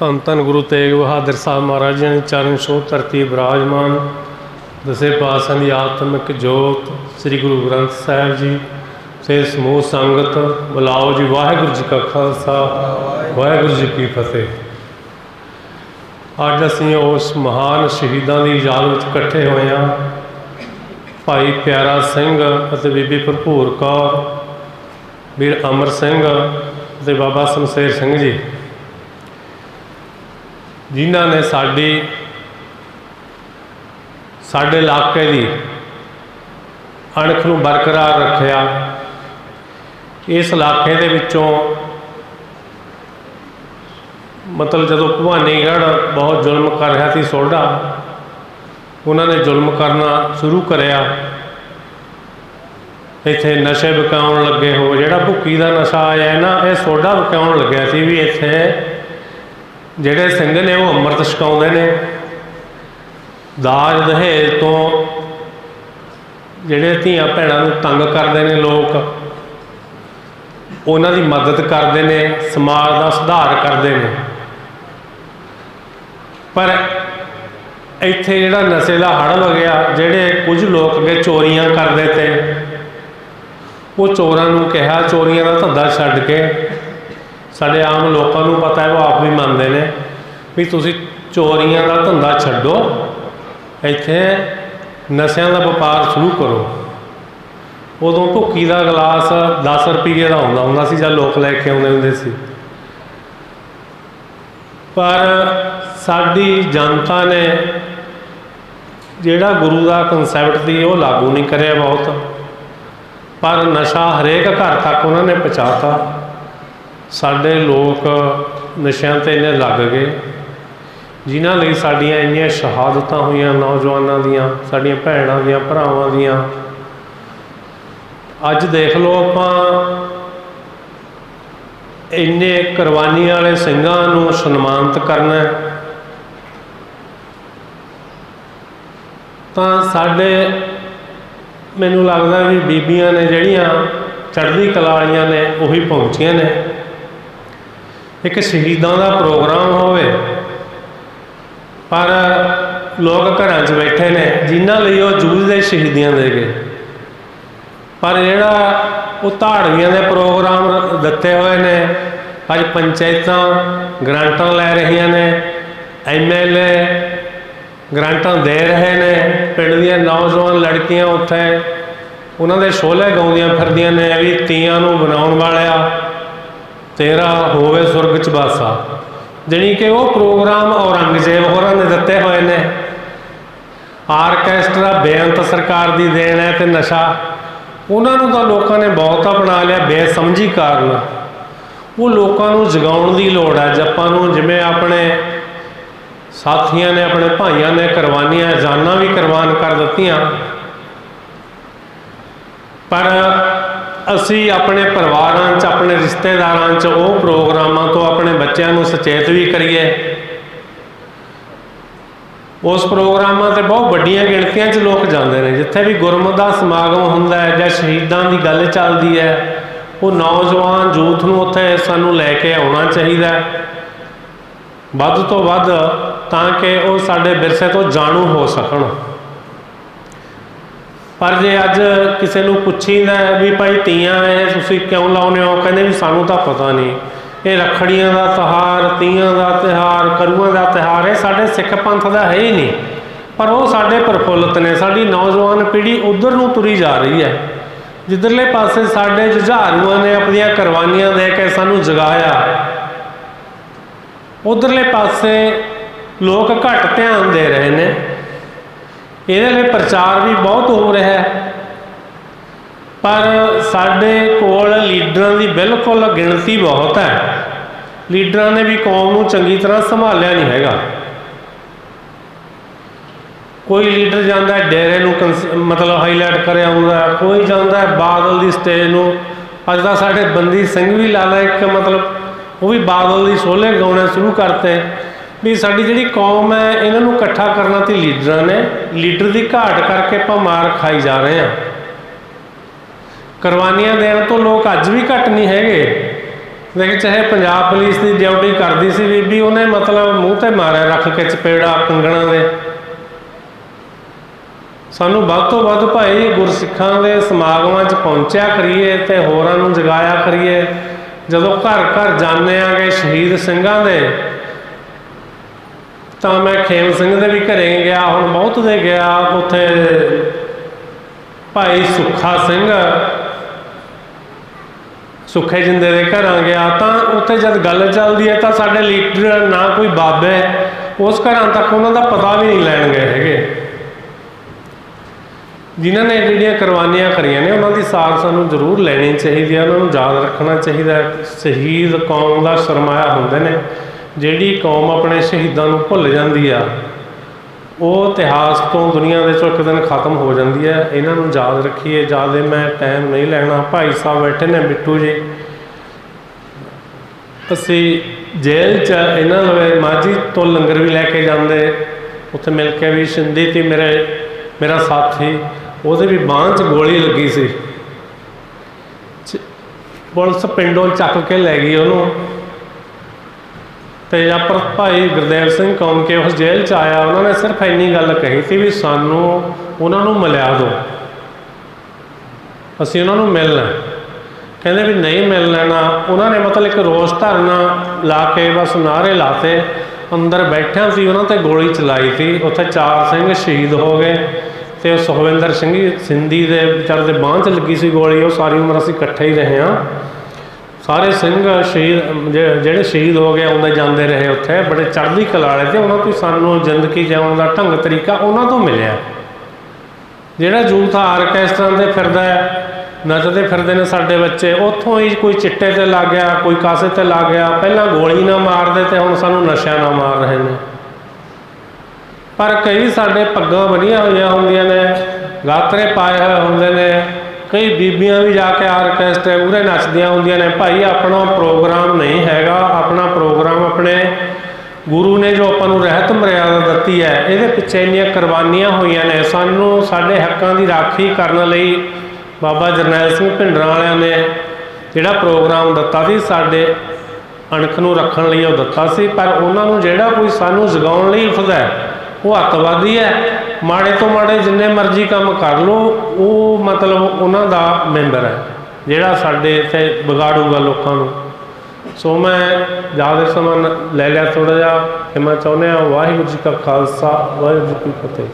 ਧੰਨ ਧੰਨ ਗੁਰੂ ਤੇਗ ਬਹਾਦਰ ਸਾਹਿਬ ਮਹਾਰਾਜ ਜੀ ਦੇ ਚਰਨ ਛੋਹ ਧਰਤੀ ਬਿਰਾਜਮਾਨ। ਦਸੇ ਪਾਤਸ਼ਾਹ ਦੀ ਆਤਮਿਕ ਜੋਤ ਸ੍ਰੀ ਗੁਰੂ ਗ੍ਰੰਥ ਸਾਹਿਬ ਜੀ ਸੇ ਸਮੂਹ ਸੰਗਤ ਬੁਲਾਓ ਜੀ। ਵਾਹਿਗੁਰੂ ਜੀ ਕਾ ਖਾਲਸਾ, ਵਾਹਿਗੁਰੂ ਜੀ ਕੀ ਫਤਿਹ। ਅੱਜ ਅਸੀਂ ਉਸ ਮਹਾਨ ਸ਼ਹੀਦਾਂ ਦੀ ਯਾਦ ਵਿੱਚ ਇਕੱਠੇ ਹੋਏ ਹਾਂ। ਭਾਈ ਪਿਆਰਾ ਸਿੰਘ ਅਤੇ ਬੀਬੀ ਭਰਪੂਰ ਕੌਰ, ਵੀਰ ਅਮਰ ਸਿੰਘ ਤੇ ਬਾਬਾ ਸਮਸ਼ੇਰ ਸਿੰਘ ਜੀ। ਜਿਨ੍ਹਾਂ ਨੇ ਸਾਡੀ, ਸਾਡੇ ਇਲਾਕੇ ਦੀ ਅਣਖ ਨੂੰ ਬਰਕਰਾਰ ਰੱਖਿਆ, ਇਸ ਇਲਾਕੇ ਦੇ ਵਿੱਚੋਂ ਮਤਲਬ ਜਦੋਂ ਭਵਾਨੀਗੜ੍ਹ ਬਹੁਤ ਜ਼ੁਲਮ ਕਰ ਰਿਹਾ ਸੀ ਸੋਢਾ, ਉਹਨਾਂ ਨੇ ਜ਼ੁਲਮ ਕਰਨਾ ਸ਼ੁਰੂ ਕਰਿਆ। ਇੱਥੇ ਨਸ਼ੇ ਵਿਕਾਉਣ ਲੱਗੇ ਹੋ, ਜਿਹੜਾ ਭੁੱਕੀ ਦਾ ਨਸ਼ਾ ਆਇਆ ਨਾ, ਇਹ ਸੋਡਾ ਵਿਕਾਉਣ ਲੱਗਿਆ ਸੀ ਵੀ ਇੱਥੇ ਜਿਹੜੇ ਸਿੰਘ ਨੇ ਉਹ ਅੰਮ੍ਰਿਤ ਛਕਾਉਂਦੇ ਨੇ, ਦਾਜ ਦਹੇਜ ਤੋਂ ਜਿਹੜੇ ਧੀਆਂ ਭੈਣਾਂ ਨੂੰ ਤੰਗ ਕਰਦੇ ਨੇ ਲੋਕ, ਉਹਨਾਂ ਦੀ ਮਦਦ ਕਰਦੇ ਨੇ, ਸਮਾਜ ਦਾ ਸੁਧਾਰ ਕਰਦੇ ਨੇ। ਪਰ ਇੱਥੇ ਜਿਹੜਾ ਨਸ਼ੇ ਦਾ ਹੜ ਵਗਿਆ ਜਿਹੜੇ ਕੁਝ ਲੋਕ ਅੱਗੇ ਚੋਰੀਆਂ ਕਰਦੇ ਤੇ, ਉਹ ਚੋਰਾਂ ਨੂੰ ਕਿਹਾ, ਚੋਰੀਆਂ ਦਾ ਧੰਦਾ ਛੱਡ ਕੇ ਸਾਡੇ ਆਮ ਲੋਕਾਂ ਨੂੰ ਪਤਾ ਹੈ, ਉਹ ਆਪ ਵੀ ਮੰਨਦੇ ਨੇ ਵੀ ਤੁਸੀਂ ਚੋਰੀਆਂ ਦਾ ਧੰਦਾ ਛੱਡੋ, ਇੱਥੇ ਨਸ਼ਿਆਂ ਦਾ ਵਪਾਰ ਸ਼ੁਰੂ ਕਰੋ। ਉਦੋਂ ਭੁੱਕੀ ਦਾ ਗਲਾਸ 10 ਰੁਪਏ ਦਾ ਹੁੰਦਾ ਹੁੰਦਾ ਸੀ ਜਦ ਲੋਕ ਲੈ ਕੇ ਆਉਂਦੇ ਹੁੰਦੇ ਸੀ। ਪਰ ਸਾਡੀ ਜਨਤਾ ਨੇ ਜਿਹੜਾ ਗੁਰੂ ਦਾ ਕਨਸੈਪਟ ਦੀ ਉਹ ਲਾਗੂ ਨਹੀਂ ਕਰਿਆ ਬਹੁਤ। ਪਰ ਨਸ਼ਾ ਹਰੇਕ ਘਰ ਤੱਕ ਉਹਨਾਂ ਨੇ ਪਹੁੰਚਾਤਾ। ਸਾਡੇ ਲੋਕ ਨਸ਼ਿਆਂ ਤੇ ਇੰਨੇ ਲੱਗ ਗਏ। ਜਿਨ੍ਹਾਂ ਲਈ ਸਾਡੀਆਂ ਇੰਨੀਆਂ ਸ਼ਹਾਦਤਾਂ ਹੋਈਆਂ ਨੌਜਵਾਨਾਂ ਦੀਆਂ, ਸਾਡੀਆਂ ਭੈਣਾਂ ਦੀਆਂ, ਭਰਾਵਾਂ ਦੀਆਂ। ਅੱਜ ਦੇਖ ਲਓ ਆਪਾਂ ਇੰਨੇ ਕੁਰਬਾਨੀ ਵਾਲੇ ਸਿੰਘਾਂ ਨੂੰ ਸਨਮਾਨਿਤ ਕਰਨਾ ਤਾਂ ਸਾਡੇ, ਮੈਨੂੰ ਲੱਗਦਾ ਵੀ ਬੀਬੀਆਂ ਨੇ ਜਿਹੜੀਆਂ ਚੜ੍ਹਦੀ ਕਲਾ ਵਾਲੀਆਂ ਨੇ, ਉਹੀ ਪਹੁੰਚੀਆਂ ਨੇ। ਇੱਕ ਸ਼ਹੀਦਾਂ ਦਾ ਪ੍ਰੋਗਰਾਮ ਹੋਵੇ। ਪਰ ਲੋਕ ਘਰਾਂ 'ਚ ਬੈਠੇ ਨੇ, ਜਿਨ੍ਹਾਂ ਲਈ ਉਹ ਜੂਝਦੇ ਸ਼ਹੀਦੀਆਂ ਦੇ ਗਏ ਪਰ ਜਿਹੜਾ ਉਹ ਧਾੜਵੀਆਂ ਦੇ ਪ੍ਰੋਗਰਾਮ ਦਿੱਤੇ ਹੋਏ ਨੇ, ਅੱਜ ਪੰਚਾਇਤਾਂ ਗ੍ਰਾਂਟਾਂ ਲੈ ਰਹੀਆਂ ਨੇ ਐਮਐਲਏ ਗ੍ਰਾਂਟਾਂ ਦੇ ਰਹੇ ਨੇ, ਪਿੰਡ ਦੀਆਂ ਨੌਜਵਾਨ ਲੜਕੀਆਂ ਉੱਥੇ, ਉਹਨਾਂ ਦੇ ਸ਼ੋਲੇ ਗਾਉਂਦੀਆਂ ਫਿਰਦੀਆਂ ਨੇ ਵੀ ਤੀਆਂ ਨੂੰ ਬਣਾਉਣ ਵਾਲਿਆ। ਤੇਰਾ ਹੋਵੇ ਸੁਰਗ ਚ ਬਾਸਾ ਜਾਣੀ ਕਿ ਉਹ ਪ੍ਰੋਗਰਾਮ ਔਰੰਗਜ਼ੇਬ ਹੋਰਾਂ ਨੇ ਦਿੱਤੇ ਹੋਏ ਨੇ। ਆਰਕੈਸਟਰਾ ਬੇਅੰਤ ਸਰਕਾਰ ਦੀ ਦੇਣ ਹੈ ਤੇ ਨਸ਼ਾ। ਉਹਨਾਂ ਨੂੰ ਤਾਂ ਲੋਕਾਂ ਨੇ ਬਹੁਤਾ ਅਪਣਾ ਲਿਆ ਬੇਸਮਝੀ ਕਾਰਨ। ਉਹ ਲੋਕਾਂ ਨੂੰ ਜਗਾਉਣ ਦੀ ਲੋੜ ਹੈ ਜੱਪਾਂ ਨੂੰ ਜਿਵੇਂ ਆਪਣੇ ਸਾਥੀਆਂ ਨੇ, ਆਪਣੇ ਭਾਈਆਂ ਨੇ ਕੁਰਬਾਨੀਆਂ, ਜਾਨਾਂ ਵੀ ਕੁਰਬਾਨ ਕਰ ਦਿੱਤੀਆਂ। ਪਰ ਅਸੀਂ ਆਪਣੇ ਪਰਿਵਾਰਾਂ 'ਚ, ਆਪਣੇ ਰਿਸ਼ਤੇਦਾਰਾਂ 'ਚ, ਉਹ ਪ੍ਰੋਗਰਾਮਾਂ ਤੋਂ ਆਪਣੇ ਬੱਚਿਆਂ ਨੂੰ ਸੁਚੇਤ ਵੀ ਕਰੀਏ। ਉਸ ਪ੍ਰੋਗਰਾਮਾਂ ਤੇ ਬਹੁਤ ਵੱਡੀਆਂ ਗਿਣਤੀਆਂ 'ਚ ਲੋਕ ਜਾਂਦੇ ਨੇ। ਜਿੱਥੇ ਵੀ ਗੁਰਮਤਿ ਦਾ ਸਮਾਗਮ ਹੁੰਦਾ ਹੈ ਜਾਂ ਸ਼ਹੀਦਾਂ ਦੀ ਗੱਲ ਚੱਲਦੀ ਹੈ, ਉਹ ਨੌਜਵਾਨ ਯੂਥ ਨੂੰ ਉੱਥੇ ਸਾਨੂੰ ਲੈ ਕੇ ਆਉਣਾ ਚਾਹੀਦਾ ਹੈ। ਵੱਧ ਤੋਂ ਵੱਧ ਤਾਂ ਕਿ ਉਹ ਸਾਡੇ ਵਿਰਸੇ ਤੋਂ ਜਾਣੂ ਹੋ ਸਕਣ। ਪਰ ਜੇ ਅੱਜ ਕਿਸੇ ਨੂੰ ਪੁੱਛੀਦਾ ਵੀ ਭਾਈ ਤੀਆਂ ਐ ਤੁਸੀਂ ਕਿਉਂ ਲਾਉਨੇ ਹੋ? ਕਹਿੰਦੇ ਵੀ ਸਾਨੂੰ ਤਾਂ ਪਤਾ ਨਹੀਂ। ਇਹ ਰੱਖੜੀਆਂ ਦਾ ਤਿਉਹਾਰ, ਤੀਆਂ ਦਾ ਤਿਉਹਾਰ ਕਰੂਆਂ ਦਾ ਤਿਉਹਾਰ, ਇਹ ਸਾਡੇ ਸਿੱਖ ਪੰਥ ਦਾ ਹੈ ਹੀ ਨਹੀਂ। ਪਰ ਉਹ ਸਾਡੇ ਪ੍ਰਫੁੱਲਤ ਨੇ। ਸਾਡੀ ਨੌਜਵਾਨ ਪੀੜ੍ਹੀ ਉਧਰ ਨੂੰ ਤੁਰੀ ਜਾ ਰਹੀ ਹੈ। ਜਿੱਧਰਲੇ ਪਾਸੇ ਸਾਡੇ ਜੁਝਾਰੂਆਂ ਨੇ ਆਪਣੀਆਂ ਕੁਰਬਾਨੀਆਂ ਦੇ ਕੇ ਸਾਨੂੰ ਜਗਾਇਆ, ਉਧਰਲੇ ਪਾਸੇ ਲੋਕ ਘੱਟ ਧਿਆਨ ਦੇ ਰਹੇ ਨੇ। ਇਹਦੇ ਲਈ ਪ੍ਰਚਾਰ ਵੀ ਬਹੁਤ ਹੋ ਰਿਹਾ ਹੈ। ਪਰ ਸਾਡੇ ਕੋਲ ਲੀਡਰਾਂ ਦੀ ਬਿਲਕੁਲ ਗਿਣਤੀ ਬਹੁਤ ਹੈ। ਲੀਡਰਾਂ ਨੇ ਵੀ ਕੌਮ ਨੂੰ ਚੰਗੀ ਤਰ੍ਹਾਂ ਸੰਭਾਲਿਆ ਨਹੀਂ ਹੈਗਾ। ਕੋਈ ਲੀਡਰ ਜਾਂਦਾ ਡੇਰੇ ਨੂੰ ਕੰਸ- ਮਤਲਬ ਹਾਈਲਾਈਟ ਕਰਿਆ ਹੁੰਦਾ ਕੋਈ ਜਾਂਦਾ ਬਾਦਲ ਦੀ ਸਟੇਜ ਨੂੰ। ਅੱਜ ਤਾਂ ਸਾਡੇ ਬੰਦੀ ਸਿੰਘ ਵੀ ਲਾ ਲੈ ਇੱਕ ਮਤਲਬ, ਉਹ ਵੀ ਬਾਦਲ ਦੀ ਸੋਲੇ ਗਾਉਣਾ ਸ਼ੁਰੂ ਕਰਤੇ। ਵੀ ਸਾਡੀ ਜਿਹੜੀ ਕੌਮ ਹੈ, ਇਹਨਾਂ ਨੂੰ ਇਕੱਠਾ ਕਰਨਾ ਤੇ ਲੀਡਰਾਂ ਨੇ ਲੀਡਰ ਦੀ ਘਾਟ ਕਰਕੇ ਆਪਾਂ ਮਾਰ ਖਾਈ ਜਾ ਰਹੇ ਹਾਂ। ਕੁਰਬਾਨੀਆਂ ਦੇਣ ਤੋਂ ਲੋਕ ਅੱਜ ਵੀ ਘੱਟ ਨਹੀਂ ਹੈਗੇ। ਦੇਖ, ਚਾਹੇ ਪੰਜਾਬ ਪੁਲਿਸ ਦੀ ਡਿਊਟੀ ਕਰਦੀ ਸੀ ਬੀਬੀ ਉਹਨੇ ਮਤਲਬ ਮੂੰਹ ਤੇ ਮਾਰਿਆ, ਰੱਖ ਕੇ ਚਪੇੜਾ ਕੰਗਣਾ ਦੇ। ਸਾਨੂੰ ਵੱਧ ਤੋਂ ਵੱਧ ਭਾਈ ਗੁਰਸਿੱਖਾਂ ਦੇ ਸਮਾਗਮਾਂ 'ਚ ਪਹੁੰਚਿਆ ਕਰੀਏ ਤੇ ਹੋਰਾਂ ਨੂੰ ਜਗਾਇਆ ਕਰੀਏ। ਜਦੋਂ ਘਰ ਘਰ ਜਾਂਦੇ ਆਂਗੇ ਸ਼ਹੀਦ ਸਿੰਘਾਂ ਦੇ ਤਾਂ ਮੈਂ ਖੇਮ ਸਿੰਘ ਦੇ ਵੀ ਘਰੇ ਗਿਆ, ਹੁਣ ਬਹੁਤ ਦੇ ਗਿਆ, ਉੱਥੇ ਭਾਈ ਸੁੱਖਾ ਸਿੰਘ, ਸੁੱਖੇ ਜਿੰਦੇ ਦੇ ਘਰਾਂ ਗਿਆ। ਤਾਂ ਉੱਥੇ ਜਦ ਗੱਲ ਚੱਲਦੀ ਹੈ ਤਾਂ ਸਾਡੇ ਲੀਡਰ ਨਾ ਕੋਈ ਬਾਬੇ ਉਸ ਘਰਾਂ ਤੱਕ ਉਹਨਾਂ ਦਾ ਪਤਾ ਵੀ ਨਹੀਂ ਲੈਣ ਗਏ ਹੈਗੇ। ਜਿਨ੍ਹਾਂ ਨੇ ਜਿਹੜੀਆਂ ਕੁਰਬਾਨੀਆਂ ਕਰੀਆਂ ਨੇ, ਉਹਨਾਂ ਦੀ ਸਾਰ ਸਾਨੂੰ ਜ਼ਰੂਰ ਲੈਣੀ ਚਾਹੀਦੀ ਹੈ, ਉਹਨਾਂ ਨੂੰ ਯਾਦ ਰੱਖਣਾ ਚਾਹੀਦਾ ਸ਼ਹੀਦ ਕੌਮ ਦਾ ਸਰਮਾਇਆ ਹੁੰਦੇ ਨੇ। ਜਿਹੜੀ ਕੌਮ ਆਪਣੇ ਸ਼ਹੀਦਾਂ ਨੂੰ ਭੁੱਲ ਜਾਂਦੀ ਆ, ਉਹ ਇਤਿਹਾਸ ਤੋਂ ਦੁਨੀਆ ਦੇ ਚੋਂ ਇੱਕ ਦਿਨ ਖਤਮ ਹੋ ਜਾਂਦੀ ਹੈ ਇਹਨਾਂ ਨੂੰ ਯਾਦ ਰੱਖੀਏ ਜ਼ਿਆਦਾ ਮੈਂ ਟਾਈਮ ਨਹੀਂ ਲੈਣਾ, ਭਾਈ ਸਾਹਿਬ ਬੈਠੇ ਨੇ ਬਿੱਟੂ ਜੀ। ਅਸੀਂ ਜੇਲ੍ਹ 'ਚ ਇਹਨਾਂ ਲਵੇ ਮਾਝੀ ਤੋਂ ਲੰਗਰ ਵੀ ਲੈ ਕੇ ਜਾਂਦੇ। ਉੱਥੇ ਮਿਲ ਕੇ ਵੀ ਸ਼ਿੰਦੀ ਤੇ ਮੇਰੇ, ਮੇਰਾ ਸਾਥੀ। ਉਹਦੇ ਵੀ ਬਾਂਹ 'ਚ ਗੋਲੀ ਲੱਗੀ ਸੀ। ਪੁਲਿਸ ਪਿੰਡੋਂ ਚੱਕ ਕੇ ਲੈ ਗਈ ਉਹਨੂੰ। ਤੇ ਆਪਰ ਭਾਈ ਗੁਰਦੇਵ ਸਿੰਘ ਕੌਮ ਕੇ ਉਸ ਜੇਲ੍ਹ 'ਚ ਆਇਆ, ਉਹਨਾਂ ਨੇ ਸਿਰਫ ਇੰਨੀ ਗੱਲ ਕਹੀ ਸੀ ਵੀ ਸਾਨੂੰ ਉਹਨਾਂ ਨੂੰ ਮਿਲਿਆ ਦਿਓ। ਅਸੀਂ ਉਹਨਾਂ ਨੂੰ ਮਿਲਣਾ। ਕਹਿੰਦੇ ਵੀ ਨਹੀਂ ਮਿਲ ਲੈਣਾ। ਉਹਨਾਂ ਨੇ ਮਤਲਬ ਇੱਕ ਰੋਸ ਧਰਨਾ ਲਾ ਕੇ ਬਸ ਨਾਰੇ ਲਾਤੇ। ਅੰਦਰ ਬੈਠਿਆਂ ਸੀ, ਉਹਨਾਂ ਤੇ ਗੋਲੀ ਚਲਾਈ ਸੀ। ਉੱਥੇ ਚਾਰ ਸਿੰਘ ਸ਼ਹੀਦ ਹੋ ਗਏ ਤੇ ਸੁਖਵਿੰਦਰ ਸਿੰਘ ਸਿੰਧੀ ਦੇ ਵਿਚਾਰੇ ਦੇ ਬਾਂਹ 'ਚ ਲੱਗੀ ਸੀ ਗੋਲੀ। ਉਹ ਸਾਰੀ ਉਮਰ ਅਸੀਂ ਇਕੱਠੇ ਹੀ ਰਹੇ ਹਾਂ। ਸਾਰੇ ਸਿੰਘ ਸ਼ਹੀਦ, ਜੇ- ਜਿਹੜੇ ਸ਼ਹੀਦ ਹੋ ਗਏ, ਆਉਂਦੇ ਜਾਂਦੇ ਰਹੇ ਉੱਥੇ, ਬੜੇ ਚੜ੍ਹਦੀ ਕਲਾ ਵਾਲੇ ਤੇ ਉਹਨਾਂ ਤੋਂ ਹੀ ਸਾਨੂੰ ਜ਼ਿੰਦਗੀ ਜਿਉਣ ਦਾ ਢੰਗ ਤਰੀਕਾ ਉਹਨਾਂ ਤੋਂ ਮਿਲਿਆ। ਜਿਹੜਾ ਯੂਥ ਆਰਕੈਸਟਰਾ ਤੇ ਫਿਰਦਾ ਹੈ, ਨੱਚਦੇ ਫਿਰਦੇ ਨੇ ਸਾਡੇ ਬੱਚੇ, ਉੱਥੋਂ ਹੀ ਕੋਈ ਚਿੱਟੇ ਤੇ ਲੱਗ ਗਿਆ, ਕੋਈ ਕਾਸੇ ਤੇ ਲੱਗ ਗਿਆ, ਪਹਿਲਾਂ ਗੋਲੀ ਨਾ ਮਾਰਦੇ ਤੇ ਹੁਣ ਸਾਨੂੰ ਨਸ਼ਾ ਨਾ ਮਾਰ ਰਹੇ ਨੇ। ਪਰ ਕਈ ਸਾਡੇ ਪੱਗਾਂ ਬਣੀਆਂ ਹੋਈਆਂ ਹੁੰਦੀਆਂ ਨੇ, ਗਾਤਰੇ ਪਾਏ ਹੋਏ ਹੁੰਦੇ ਨੇ ਕਈ ਬੀਬੀਆਂ ਵੀ ਜਾ ਕੇ ਆਰਕੈਸਟਰੇ ਮੂਹਰੇ ਨੱਚਦੀਆਂ ਹੁੰਦੀਆਂ ਨੇ। ਭਾਈ, ਆਪਣਾ ਪ੍ਰੋਗਰਾਮ ਨਹੀਂ ਹੈਗਾ। ਆਪਣਾ ਪ੍ਰੋਗਰਾਮ ਆਪਣੇ ਗੁਰੂ ਨੇ ਜੋ ਆਪਾਂ ਨੂੰ ਰਹਿਤ ਮਰਿਆਦਾ ਦਿੱਤੀ ਹੈ, ਇਹਦੇ ਪਿੱਛੇ ਇੰਨੀਆਂ ਕੁਰਬਾਨੀਆਂ ਹੋਈਆਂ ਨੇ। ਸਾਨੂੰ ਸਾਡੇ ਹੱਕਾਂ ਦੀ ਰਾਖੀ ਕਰਨ ਲਈ ਬਾਬਾ ਜਰਨੈਲ ਸਿੰਘ ਭਿੰਡਰਾਂ ਵਾਲਿਆਂ ਨੇ ਜਿਹੜਾ ਪ੍ਰੋਗਰਾਮ ਦਿੱਤਾ ਸੀ, ਸਾਡੇ ਅਣਖ ਨੂੰ ਰੱਖਣ ਲਈ ਉਹ ਦਿੱਤਾ ਸੀ। ਪਰ ਉਹਨਾਂ ਨੂੰ ਜਿਹੜਾ ਕੋਈ ਸਾਨੂੰ ਜਗਾਉਣ ਲਈ ਉੱਠਦਾ ਹੈ, ਉਹ ਅੱਤਵਾਦੀ ਹੈ। ਮਾੜੇ ਤੋਂ ਮਾੜੇ ਜਿੰਨੇ ਮਰਜ਼ੀ ਕੰਮ ਕਰ ਲੋ ਉਹ ਮਤਲਬ ਉਹਨਾਂ ਦਾ ਮੈਂਬਰ ਹੈ, ਜਿਹੜਾ ਸਾਡੇ ਇੱਥੇ ਵਿਗਾੜੂਗਾ ਲੋਕਾਂ ਨੂੰ। ਸੋ ਮੈਂ ਜ਼ਿਆਦਾ ਸਮਾਂ ਲੈ ਲਿਆ ਥੋੜਾ ਜਿਹਾ ਕਿ ਮੈਂ ਚਾਹੁੰਦਾ ਹਾਂ ਵਾਹਿਗੁਰੂ ਜੀ ਕਾ ਖਾਲਸਾ, ਵਾਹਿਗੁਰੂ ਜੀ ਕੀ ਫਤਿਹ।